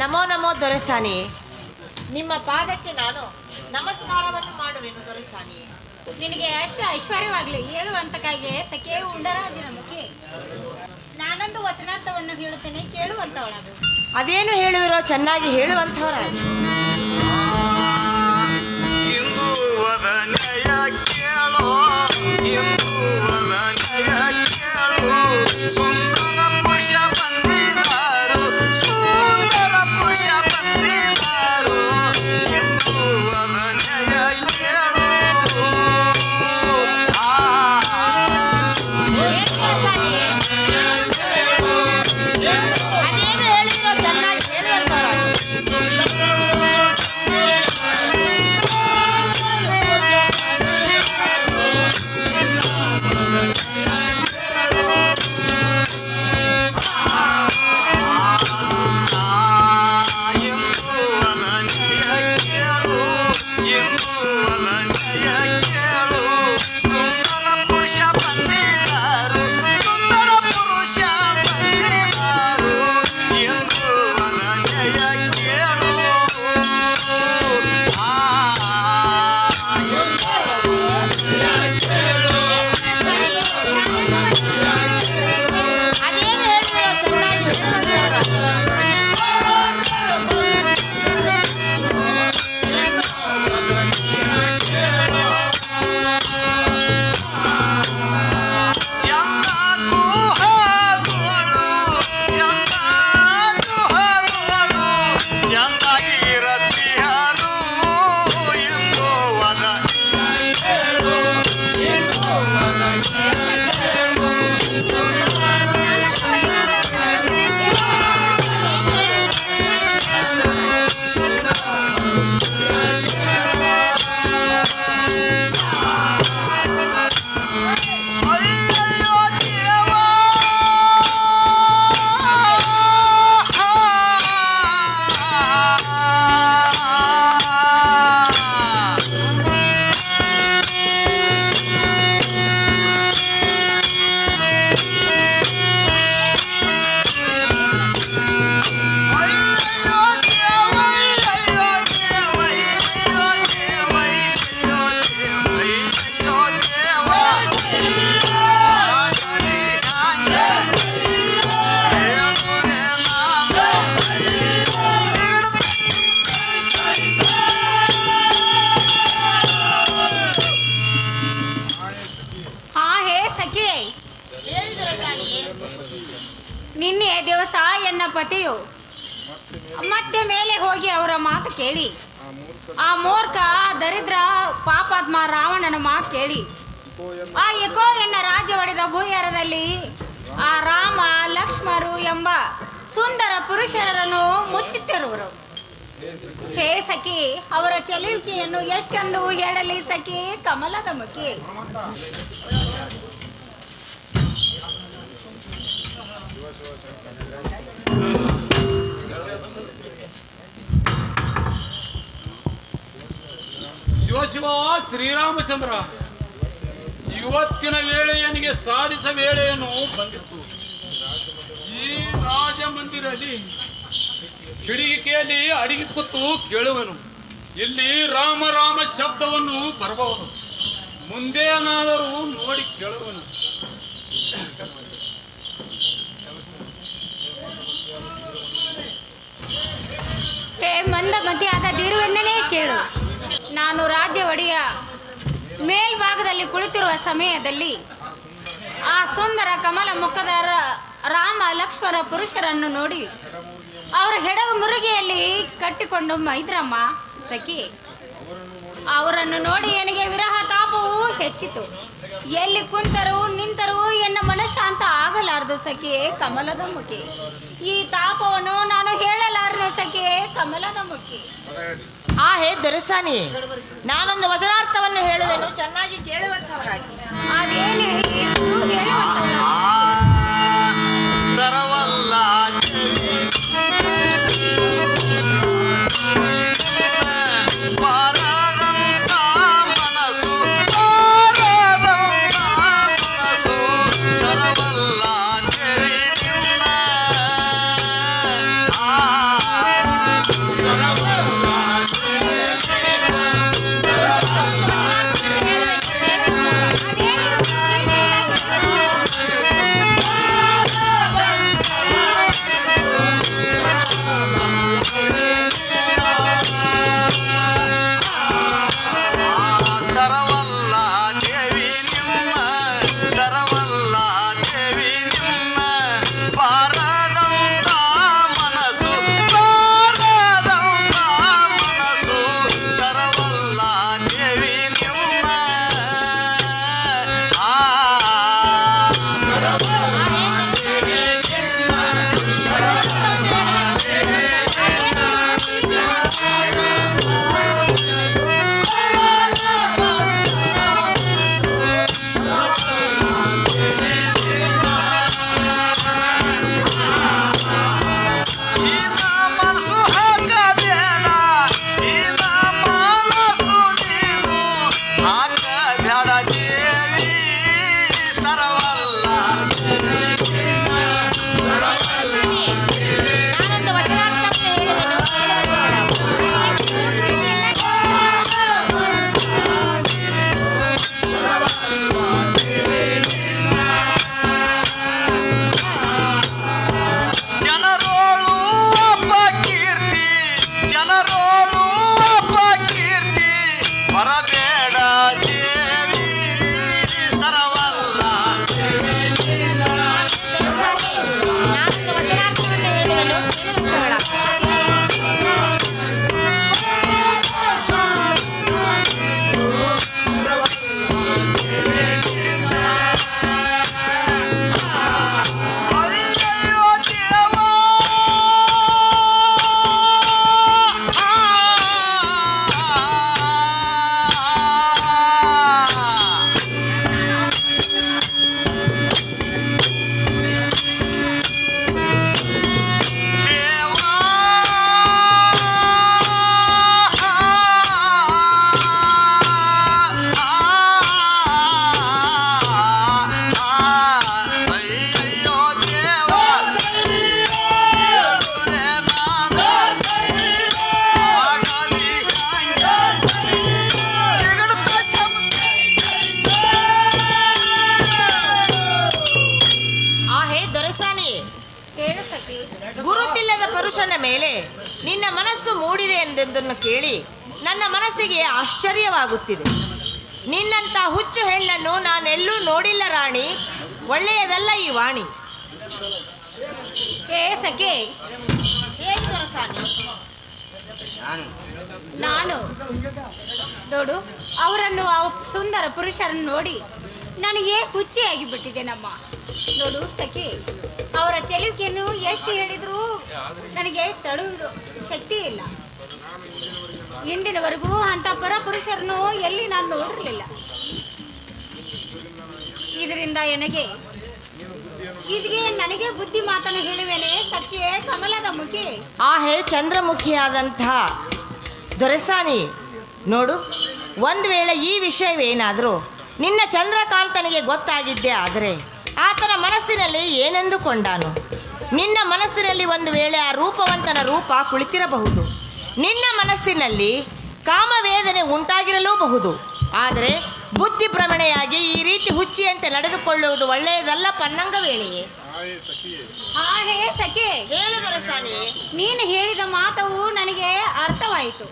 ನಮೋ ನಮೋ ದೊರೆಸಾನಿ. ನಿಮ್ಮ ಪಾದಕ್ಕೆ ನಾನು ನಮಸ್ಕಾರವನ್ನು ಮಾಡುವೆನು ದೊರೆಸಾನಿ. ನಿನಗೆ ಅಷ್ಟು ಐಶ್ವರ್ಯವಾಗಲಿ ಹೇಳುವಂತಕ್ಕಾಗಿ ಸಖೇ ಉಂಡರಾಜಿನ ನಮಗೆ ನಾನೊಂದು ವಚನಾರ್ಥವನ್ನು ಹೇಳುತ್ತೇನೆ ಕೇಳುವಂಥವಳ ಅದೇನು ಹೇಳುವಿರೋ ಚೆನ್ನಾಗಿ ಹೇಳುವಂಥವರಾಗಿ. ಕೇಳೋ ಇಂದು ವದನೆಯ ಕೇಳು. ಸುಂದರ ಎನ್ನ ಮತ್ತೆ ಮೇಲೆ ಹೋಗಿ ಅವರ ಮಾತು ಕೇಳಿ. ಆ ಮೂರ್ಖ ದರಿದ್ರ ಪಾಪಾತ್ಮ ರಾವಣನ ಮಾತು ಕೇಳಿ. ಆ ಎಕೋ ಎನ್ನ ರಾಜ ಒಡೆದ ಭೂಯಾರದಲ್ಲಿ ಆ ರಾಮ, ಲಕ್ಷ್ಮರು ಎಂಬ ಸುಂದರ ಪುರುಷರನ್ನು ಮುಚ್ಚುತ್ತಿರುವರು ಹೇ ಸಖಿ, ಅವರ ಚಲುವಿಕೆಯನ್ನು ಎಷ್ಟೆಂದು ಹೇಳಲಿ ಸಖಿ ಕಮಲದ ಮುಖಿ ಶಿವ ಶಿವ, ಶ್ರೀರಾಮಚಂದ್ರ. ಇವತ್ತಿನ ವೇಳೆಯನಿಗೆ ಸಾಧಿಸ ವೇಳೆಯನ್ನು ಬಂದಿತ್ತು. ಈ ರಾಜ ಮಂದಿರಲ್ಲಿ ಕಿಡಿಗಿಕೆಯಲ್ಲಿ ಅಡಿಗೆ ಕೂತು ಕೇಳುವನು. ಇಲ್ಲಿ ರಾಮ ರಾಮ ಶಬ್ದವನ್ನು ಬರಬಹುದು. ಮುಂದೆ ನೋಡಿ ಕೇಳುವನು. ಮತಿ ಮತಿಯಾದ ದಿರುವೆಂದನೇ ಕೇಳು. ನಾನು ರಾಜ್ಯ ಒಡೆಯ ಮೇಲ್ಭಾಗದಲ್ಲಿ ಕುಳಿತಿರುವ ಸಮಯದಲ್ಲಿ ಆ ಸುಂದರ ಕಮಲ ಮುಖದ ರಾಮ ಲಕ್ಷ್ಮಣ ಪುರುಷರನ್ನು ನೋಡಿ ಅವರ ಹೆಡಗು ಮುರುಗಿಯಲ್ಲಿ ಕಟ್ಟಿಕೊಂಡು ಮೈದ್ರಮ್ಮ, ಸಖಿ, ಅವರನ್ನು ನೋಡಿ ನನಗೆ ವಿರಹ ತಾಪವೂ ಹೆಚ್ಚಿತು. ಎಲ್ಲಿ ಕುಂತರು ನಿಂತರು ಎನ್ನ ಮನಶಾಂತ ಆಗಲಾರದು ಸಖಿ ಕಮಲದ ಮುಖಿ. ಈ ತಾಪವನ್ನು ನಾನು ಹೇಳಲಾರದು ಸಖಿ ಕಮಲದ ಮುಖಿ. ಆ ಹೇ ದರಸಾನಿ ನಾನೊಂದು ವಚನಾರ್ಥವನ್ನು ಹೇಳುವೆನು ಚೆನ್ನಾಗಿ ಕೇಳುವಂಥವರಾಗಿ ಅದೇನು Sarawak. ನಿನ್ನಂಥ ಹುಚ್ಚು ಹೆಣ್ಣನ್ನು ನಾನೆಲ್ಲೂ ನೋಡಿಲ್ಲ ರಾಣಿ. ಒಳ್ಳೆಯದಲ್ಲ ಈ ವಾಣಿ. ಏ ಸಖಿ. ಹೇಳಿ ದೊರೆಸಾನಿ ನಾನು. ನೋಡು ಅವರನ್ನು ಆ ಸುಂದರ ಪುರುಷರನ್ನು ನೋಡಿ ನನಗೆ ಹುಚ್ಚಿಯಾಗಿ ನಮ್ಮ. ನೋಡು ಸಖಿ ಅವರ ಚೆಲುವಿಕೆಯನ್ನು ಎಷ್ಟು ಹೇಳಿದರೂ ನನಗೆ ತಡುವುದು ಶಕ್ತಿ ಇಲ್ಲ. ಇಂದಿನವರೆಗೂ ಅಂಥ ಪರ ಪುರುಷರನ್ನು ಎಲ್ಲಿ ನಾನು ನೋಡಿರಲಿಲ್ಲ. ಇದರಿಂದ ನನಗೆ ಇದಿಗೆ ನನಗೆ ಬುದ್ಧಿ ಮಾತನ್ನು ಹೇಳುವೇನೆ ಸಖ್ಯೆ ಕಮಲದ ಮುಖಿ. ಆ ಹೇ ದೊರೆಸಾನಿ, ನೋಡು, ಒಂದು ವೇಳೆ ಈ ವಿಷಯವೇನಾದರೂ ನಿನ್ನ ಚಂದ್ರಕಾಂತನಿಗೆ ಗೊತ್ತಾಗಿದ್ದೆ ಆದರೆ ಆತನ ಮನಸ್ಸಿನಲ್ಲಿ ಏನೆಂದುಕೊಂಡಾನು? ನಿನ್ನ ಮನಸ್ಸಿನಲ್ಲಿ ಒಂದು ವೇಳೆ ಆ ರೂಪವಂತನ ರೂಪ ಕುಳಿತಿರಬಹುದು. ನಿನ್ನ ಮನಸ್ಸಿನಲ್ಲಿ ಕಾಮವೇದನೆ ಉಂಟಾಗಿರಲೂಬಹುದು. ಆದರೆ ಬುದ್ಧಿ ಭ್ರಮಣೆಯಾಗಿ ಈ ರೀತಿ ಹುಚ್ಚಿಯಂತೆ ನಡೆದುಕೊಳ್ಳುವುದು ಒಳ್ಳೆಯದಲ್ಲ ಪನ್ನಂಗವೇಣಿಯೇ. ಹಾ ಹೇ ಸಖಿ ಹೇಳು ದೊರೆಸಾನಿ ನೀನು ಹೇಳಿದ ಮಾತವು ನನಗೆ ಅರ್ಥವಾಯಿತು.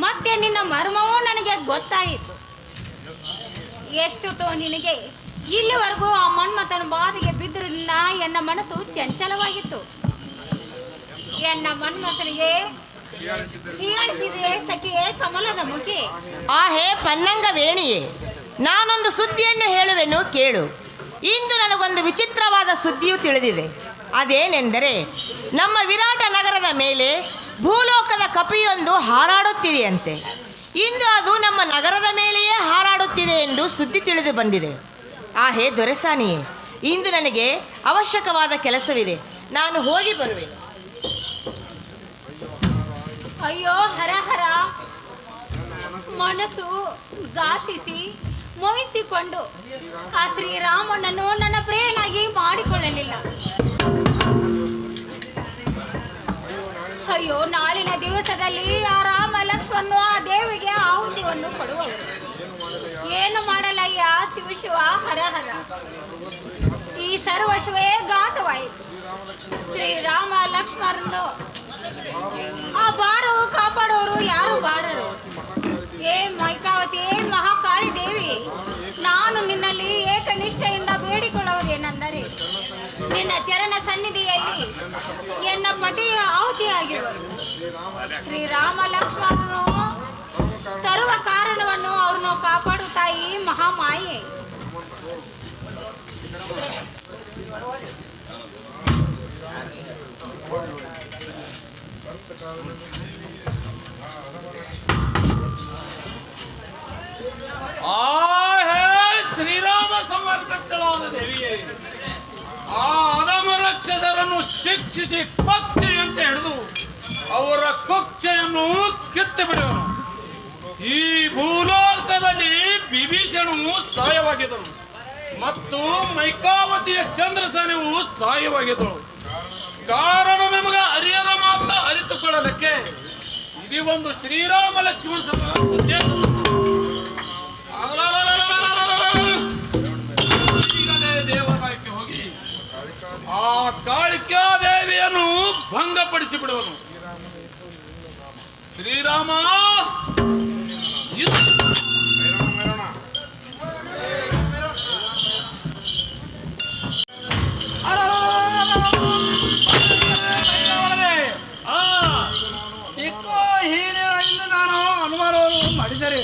ಮತ್ತೆ ನಿನ್ನ ಮರ್ಮವೂ ನನಗೆ ಗೊತ್ತಾಯಿತು. ಎಷ್ಟೊತ್ತು ನಿನಗೆ ಇಲ್ಲಿವರೆಗೂ ಆ ಮನ್ಮಥನ ಬಾದಿಗೆ ಬಿದ್ದರಿಂದ ಎನ್ನ ಮನಸ್ಸು ಚಂಚಲವಾಗಿತ್ತು. ಎನ್ನ ಮನ್ಮಥನಿಗೆ ಆ ಹೇ ಪನ್ನಂಗ ವೇಣಿಯೇ, ನಾನೊಂದು ಸುದ್ದಿಯನ್ನು ಹೇಳುವೆನು ಕೇಳು. ಇಂದು ನನಗೊಂದು ವಿಚಿತ್ರವಾದ ಸುದ್ದಿಯು ತಿಳಿದಿದೆ. ಅದೇನೆಂದರೆ, ನಮ್ಮ ವಿರಾಟ ನಗರದ ಮೇಲೆ ಭೂಲೋಕದ ಕಪಿಯೊಂದು ಹಾರಾಡುತ್ತಿದೆಯಂತೆ. ಇಂದು ಅದು ನಮ್ಮ ನಗರದ ಮೇಲೆಯೇ ಹಾರಾಡುತ್ತಿದೆ ಎಂದು ಸುದ್ದಿ ತಿಳಿದು ಬಂದಿದೆ. ಆ ಹೇ ದೊರೆಸಾನಿಯೇ, ಇಂದು ನನಗೆ ಅವಶ್ಯಕವಾದ ಕೆಲಸವಿದೆ. ನಾನು ಹೋಗಿ ಬರುವೆ. ಅಯ್ಯೋ, ಹರ ಹರ. ಮನಸ್ಸು ಗಾಸಿಸಿ ಮೋಹಿಸಿಕೊಂಡು ಆ ಶ್ರೀರಾಮನನ್ನು ನನ್ನ ಪ್ರೇಯನಾಗಿ ಮಾಡಿಕೊಳ್ಳಲಿಲ್ಲ. ಅಯ್ಯೋ, ನಾಳಿನ ದಿವಸದಲ್ಲಿ ಆ ರಾಮ ಲಕ್ಷ್ಮಣ ಆ ದೇವಿಗೆ ಆಹುತಿಯನ್ನು ಕೊಡುವರು ಏನು ಮಾಡಲಯ್ಯ, ಶಿವ ಶಿವ, ಹರ ಹರ. ಸರ್ವಶವೇ ಶ್ರೀ ಶ್ರೀರಾಮ ಲಕ್ಷ್ಮಣರು. ಆ ಬಾರವು ಕಾಪಾಡೋರು ಯಾರು ಬಾರರು? ಏ ಮೈಕಾವತಿ ಮಹಾಕಾಳಿ ದೇವಿ, ನಾನು ನಿನ್ನಲ್ಲಿ ಏಕನಿಷ್ಠೆಯಿಂದ ಬೇಡಿಕೊಳ್ಳುವುದೇನೆಂದರೆ ನಿನ್ನ ಚರಣ ಸನ್ನಿಧಿಯಲ್ಲಿ ಎನ್ನ ಪತಿಯ ಶ್ರೀ ಶ್ರೀರಾಮ ಲಕ್ಷ್ಮಣನು ತರುವ ಕಾರಣವನ್ನು ಅವ್ರನ್ನು ಕಾಪಾಡು ತಾಯಿ ಮಹಾಮಾಯೆ. ಶ್ರೀರಾಮ ಸಮರ್ಪಕಳಾದ ದೇವಿಯೇ ಆ ಅಧಮರಕ್ಷದರನ್ನು ಶಿಕ್ಷಿಸಿ ಪಕ್ಷಿ ಅಂತ ಹಿಡಿದು ಅವರ ಕುಕ್ಷೆಯನ್ನು ಕಿತ್ತು ಬಿಡುವನು. ಈ ಭೂಲೋಕದಲ್ಲಿ ವಿಭೀಷಣು ಸಹಾಯವಾಗಿದ್ದರು ಮತ್ತು ಮೈಕಾವತಿಯ ಚಂದ್ರಸೇನೆಯು ಸಾಯವಾಗಿದ್ದಳು ಕಾರಣ ನಿಮಗೆ ಅರಿಯದ ಮಾತ್ರ ಅರಿತುಕೊಳ್ಳಲಿಕ್ಕೆ ಇದು ಒಂದು ಶ್ರೀರಾಮ ಲಕ್ಷ್ಮಣ ದೇವಾಲಯಕ್ಕೆ ಹೋಗಿ ಆ ಕಾಳಿಕಾ ದೇವಿಯನ್ನು ಭಂಗಪಡಿಸಿ ಬಿಡುವನು ಶ್ರೀರಾಮ மனிதரே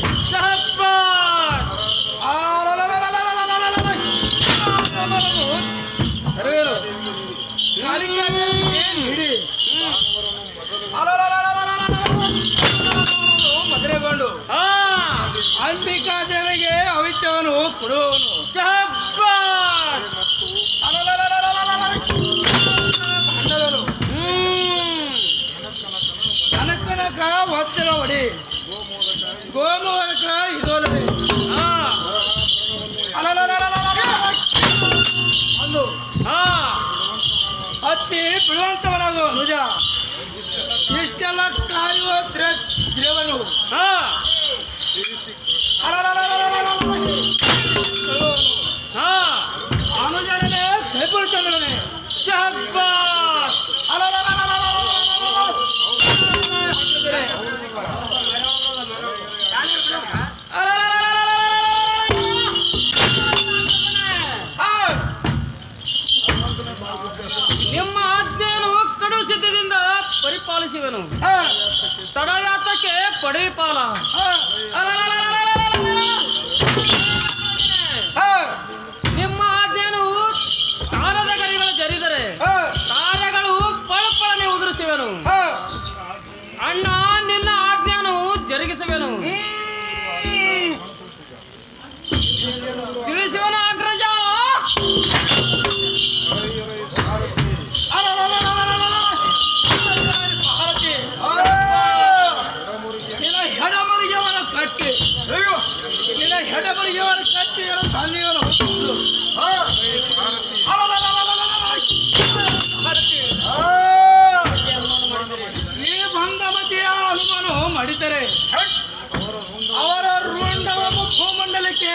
ಹಚ್ಚಿ ಬಿಡುವಂತವನಾಗು ನಿಜ ಇಷ್ಟೆಲ್ಲ ಕಾಯುವ ಶ್ರೇವನು ಆ ಆ ಅನುಜನೇ ಕೈಪುರ ಚಂದ್ರನೇ ಪರಿಪಾಲಿಸುವೆನು ತಡಯಾತಕ್ಕೆ ಪಡೆಪಾಲ ನಿಮ್ಮ ಕಟ್ಟಿ ನಿನ್ನ ಹೆಡಮರಿಗೆವನ ಕಟ್ಟಿ ಏನೋ ಸಂಧಿವನ ಹೊತ್ತು. ಈ ಭಂಗಮತಿಯ ಅನುಮಾನ ಮಾಡಿದರೆ ಅವರ ರುಂಡವನ್ನು ಭೂಮಂಡಲಕ್ಕೆ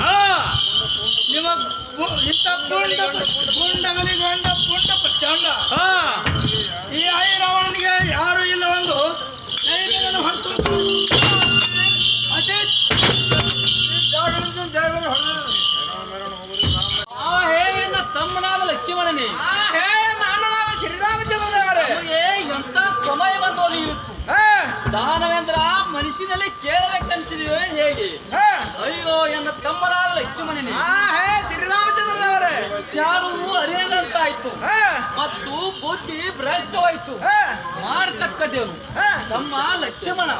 ಆ, ನಿಮ್ಮ ಇಂಥ ಪುಂಡ ಪುಂಡಗಲಿಗೊಂಡ ಆ, ಈ ಐ ರಾವಣನಿಗೆ ಯಾರು ಇಲ್ಲವೆಂದು ಧೈರ್ಯವನ್ನು ಹೊಡಿಸಬೇಕು ಅದೇ ಆ ಹೇಗೆನ್ನ ತಮ್ಮನಾದ ಲಕ್ಷ್ಮಣನೇ? ನಮಗೆ ಎಂತ ಸಮಯ ಬಂದು ಒದಗಿರುತ್ತು ದಾನವೇಂದ್ರ ಮನುಷ್ಯನಲ್ಲಿ ಕೇಳಬೇಕಂತಿದೆಯೋ ಹೇಗೆ ಅಯ್ಯೋ ಎನ್ನ ತಮ್ಮನಾದ ಲಕ್ಷ್ಮಣನೇ. ಶ್ರೀರಾಮಚಂದ್ರನವರೇ ಚಾರು ಅರಿಯದಂತಾಯ್ತು. ಮತ್ತು ಬುದ್ಧಿ ಭ್ರಷ್ಟವಾಯ್ತು. ಮಾಡತಕ್ಕದೇನು ತಮ್ಮ ಲಕ್ಷ್ಮಣ.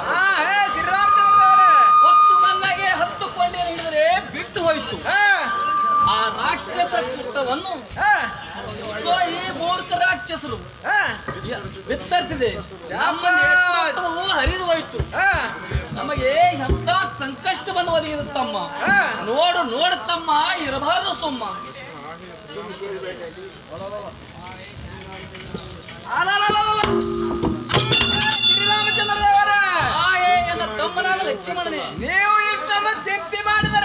ಶ್ರೀರಾಮಚಂದ್ರನವರೇ ಹೊತ್ತು ಬಂದಾಗೆ ಹತ್ತುಕೊಂಡೇ ಹಿಡಿದರೆ ಬಿಟ್ಟು ಹೋಯ್ತು. ಇಗೋ ಈ ಮೂರ್ಖ ರಾಕ್ಷಸರು ವಿತ್ತರಿಸಿದೆ. ಹರಿದು ಹೋಯ್ತು ನಮಗೆ ಎಂತ ಸಂಕಷ್ಟ ಬಂದು ಒದಗಿರುತ್ತಮ್ಮ ನೋಡು ನೋಡು ತಮ್ಮ ಇರಬಾರದು ಸುಮ್ಮ. ಶ್ರೀರಾಮಚಂದ್ರ ತಮ್ಮನಾದ ಲಕ್ಷ್ಮಣನೇ. ನೀವು ಇಷ್ಟೊಂದು ಚಿಂತೆ ಮಾಡಿದರೆ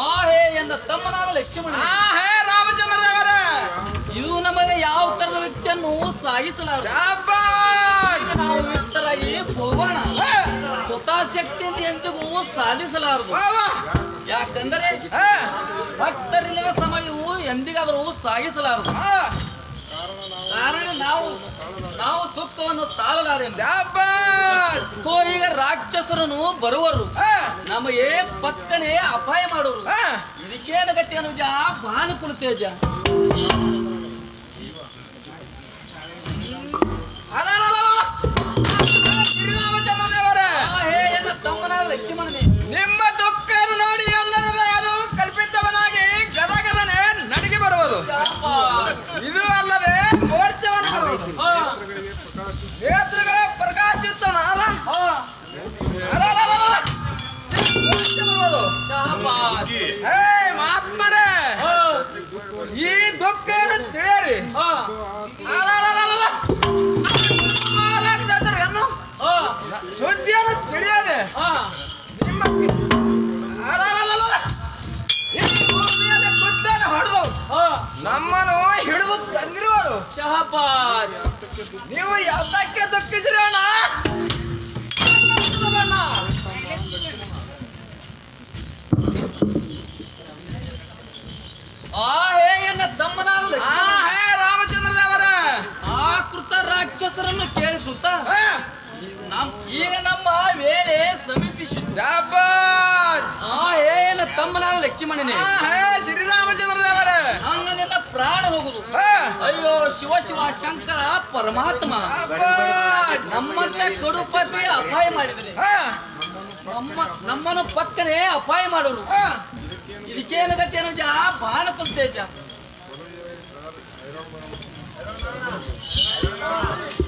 ಆ ಹೇ ಎನ್ನ ತಮ್ಮನಾದ ಲಕ್ಷ್ಮಣ ಆ ಹೇ ರಾಮಚಂದ್ರ ದೇವರೇ ಇದು ನಮಗೆ ಯಾವ ತರದ ವ್ಯಕ್ತಿಯನ್ನು ಸಾಗಿಸಲಾರ? ನಾವು ವ್ಯಕ್ತರಾಗಿ ಹೋಗೋಣ ಸ್ವತಃ ಶಕ್ತಿಯಿಂದ ಎಂದಿಗೂ ಸಾಧಿಸಲಾರದು. ಯಾಕಂದರೆ ಭಕ್ತರಿಲ್ಲದ ಸಮಯವು ಎಂದಿಗಾದರೂ ಸಾಗಿಸಲಾರದು. ಕಾರಣ ನಾವು ನಾವು ದುಃಖವನ್ನು ತಾಳಲಾರೆ ಓ ಈಗ ರಾಕ್ಷಸರನು ಬರುವರು. ನಮಗೆ ಪಕ್ಕನೆ ಅಪಾಯ ಮಾಡೋರು ಇದಕ್ಕೇನ ಗತಿ ಅನುಜ ಭಾನುಕುಲ ತೇಜ ತಮ್ಮನ ಲಕ್ಷ್ಮಣನೇ. ಮಹಾತ್ಮರೇ ಈ ದುಃಖವನ್ನು ತಿಳಿಯರಿ ಸುದ್ದಿಯನ್ನು ತಿಳಿಯದೆ ನಮ್ಮನ್ನು ಹಿಡಿದು ತಂದಿರುವರು ನೀವು ಯಾತಕ್ಕೆ ದುಃಖಿಸಿರಿ ತಮ್ಮನಾದ ಹೇ ರಾಮಚಂದ್ರ ದೇವರ ಆ ಕೃತ ರಾಕ್ಷಸರನ್ನು ಕೇಳಿಸುತ್ತ ನಮ್ ಈಗ ನಮ್ಮ ವೇಳೆ ಸಮೀಪಿಸಿತು ಆ ಹೇ ಎನ್ನ ತಮ್ಮನಾದ ಲಕ್ಷ್ಮಣನೇ. ಹೇ ಶ್ರೀರಾಮಚಂದ್ರ ದೇವರ ಹಂಗ ನಿನ್ನ ಪ್ರಾಣ ಹೋಗುದು. ಅಯ್ಯೋ ಶಿವ ಶಿವ ಶಂಕರ ಪರಮಾತ್ಮ. ನಮ್ಮಂತ ಕಡುಪತಿ ಅಪಾಯ ಮಾಡಿದರೆ. ನಮ್ಮ ನಮ್ಮನ್ನು ಪಕ್ಕನೆ ಅಪಾಯ ಮಾಡೋರು ಇದಕ್ಕೇನು ಗತಿ ಅನುಜ? ಜಾ ಬಾಣ ತೇಜ Yeah.